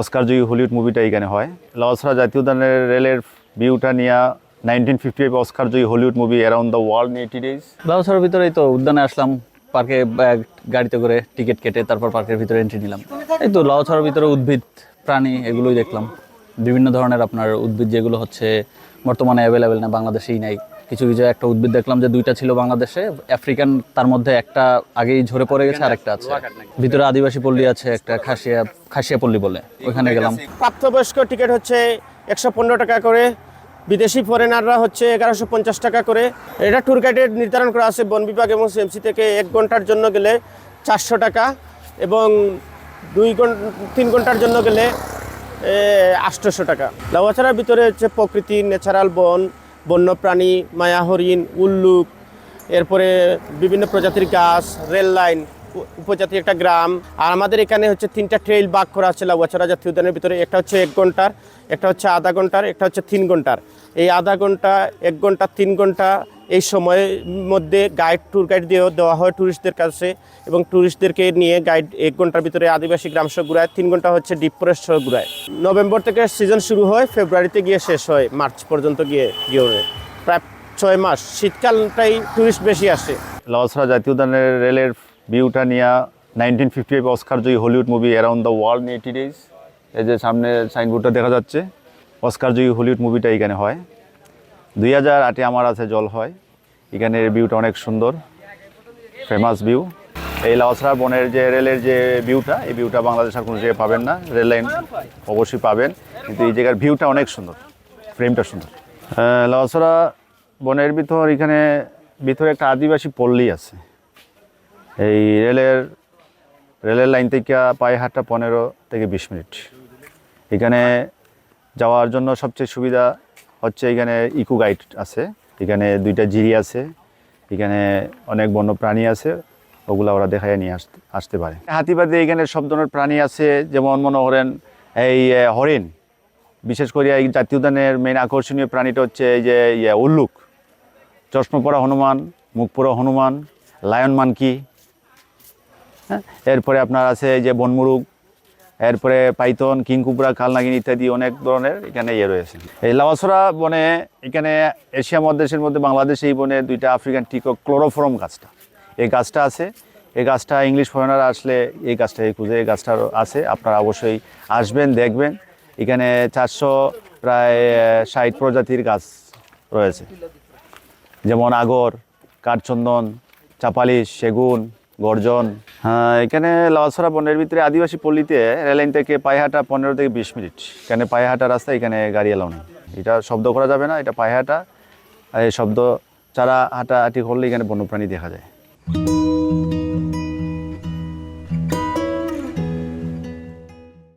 Oscar জয়ী Hollywood মুভিটা এখানে হয়। লাওসরা জাতীয় উদ্যানের রেলের ভিউটা নিয়ে nineteen fifty five Oscar Joyee Hollywood movie around the world eighty days লাউসার ভিতরেই তো উদ্যানে আসলাম পার্কে গাড়িতে করে টিকিট কেটে তারপর পার্কের ভিতরে এন্ট্রি নিলাম। এই তো লাউসার ভিতরে উদ্ভিদ, প্রাণী এগুলোই দেখলাম। বিভিন্ন ধরনের আপনার উদ্ভিদ যেগুলো হচ্ছে বর্তমানে অ্যাভেলেবেল না, বাংলাদেশেই নাই। কিছু কিছু একটা উদ্ভিদ দেখলাম যে দুইটা ছিল বাংলাদেশে আফ্রিকান তার মধ্যে একটা আগেই ঝরে পড়ে গেছে আর একটা আছে। ভিতরে আদিবাসী পল্লী আছে একটা খাসিয়া খাসিয়া পল্লী বলে ওইখানে গেলাম। প্রাপ্তবয়স্ক টিকিট হচ্ছে একশো পনেরো টাকা করে। বিদেশি ফরেনাররা হচ্ছে এগারোশো পঞ্চাশ টাকা করে। এটা ট্যুর গাইডের নির্ধারণ করা আছে বন বিভাগ এবং সিএমসি থেকে এক ঘণ্টার জন্য গেলে চারশো টাকা এবং দুই ঘণ্টা তিন ঘণ্টার জন্য গেলে আটশোশো টাকা। লাউয়াছাড়ার ভিতরে হচ্ছে প্রকৃতি ন্যাচারাল বন বন্যপ্রাণী, মায়া হরিণ, উল্লুক, এরপরে বিভিন্ন প্রজাতির গাছ, রেল লাইন উপ- উপজাতি একটা গ্রাম। আর আমাদের এখানে হচ্ছে তিনটা ট্রেইল বাঘ করা আছে লাউয়াছড়া জাতীয় উদ্যানের ভিতরে। একটা হচ্ছে এক ঘণ্টার, একটা হচ্ছে আধা ঘণ্টার, একটা হচ্ছে তিন ঘণ্টার। এই আধা ঘণ্টা, এক ঘণ্টা, তিন ঘণ্টা এই সময়ের মধ্যে গাইড ট্যুর গাইড দিয়েও দেওয়া হয় ট্যুরিস্টদের কাছে এবং ট্যুরিস্টদেরকে নিয়ে গাইড এক ঘণ্টার ভিতরে আদিবাসী গ্রাম সহ ঘুরায়, তিন ঘণ্টা হচ্ছে ডিপ ফরেস্ট সহ ঘুরায়। নভেম্বর থেকে সিজন শুরু হয়, ফেব্রুয়ারিতে গিয়ে শেষ হয়, মার্চ পর্যন্ত গিয়ে গিয়ে প্রায় ছয় মাস, শীতকালটাই ট্যুরিস্ট বেশি আসে। লাওসরা জাতীয় উদ্যানের রেলের ভিউটা নিয়ে nineteen fifty five Oscar Joyee Hollywood movie around the world eighty days এই যে সামনে সাইনবোর্ডটা দেখা যাচ্ছে, অস্কার জয়ী হলিউড মুভিটা এখানে হয়। দুই হাজার আটে আমার আছে জল হয়। এখানের ভিউটা অনেক সুন্দর ফেমাস ভিউ এই লাওসরা বনের যে রেলের যে ভিউটা এই ভিউটা বাংলাদেশ আর কোনো জায়গায় পাবেন না। রেল লাইন অবশ্যই পাবেন, কিন্তু এই জায়গার ভিউটা অনেক সুন্দর ফ্রেমটা সুন্দর। লাওসরা বনের ভিতর এখানে, ভিতরে একটা আদিবাসী পল্লী আছে। এই রেলের রেলের লাইন থেকে পায়ে হাটটা পনেরো থেকে বিশ মিনিট। এখানে যাওয়ার জন্য সবচেয়ে সুবিধা হচ্ছে এখানে ইকো গাইড আছে, এখানে দুইটা জিরি আছে, এখানে অনেক বন্য প্রাণী আছে, ওগুলো ওরা দেখায় নিয়ে আসতে আসতে পারে। হাতিবাদে এখানে সব ধরনের প্রাণী আছে, যেমন মনে করেন এই হরিণ। বিশেষ করে এই জাতীয় উদ্যানের মেন আকর্ষণীয় প্রাণীটা হচ্ছে এই যে ইয়ে উল্লুক। চশমা পরা হনুমান মুখ পরা হনুমান, লায়ন মানকি। হ্যাঁ এরপরে আপনার আছে এই যে বনমুরুগ এরপরে পাইথন কিংকুবরা কালনাগিন ইত্যাদি অনেক ধরনের এখানে ইয়ে রয়েছে। এই লাওয়াসরা বনে এখানে এশিয়া মহাদেশের মধ্যে বাংলাদেশ এই বনে দুইটা আফ্রিকান টিকো ক্লোরোফরম গাছটা। এই গাছটা আছে। এই গাছটা ইংলিশ ফরেনার আসলে এই গাছটা এই খুঁজে এই গাছটা আছে। আপনারা অবশ্যই আসবেন, দেখবেন। এখানে চারশো প্রায় ষাট প্রজাতির গাছ রয়েছে। যেমন আগর, কাঠচন্দন, চাপালিশ, সেগুন গর্জন। হ্যাঁ এখানে লাওয়াছড়া বনের ভিতরে আদিবাসী পল্লীতে রেললাইন থেকে পায়েহাটা পনেরো থেকে বিশ মিনিট। এখানে পায়েহাটা রাস্তা, এখানে গাড়ি এলাও না এটা শব্দ করা যাবে না, এটা পায়েহাটা। এই শব্দ, চারা হাঁটাহাঁটি করলে এখানে বন্যপ্রাণী দেখা যায়।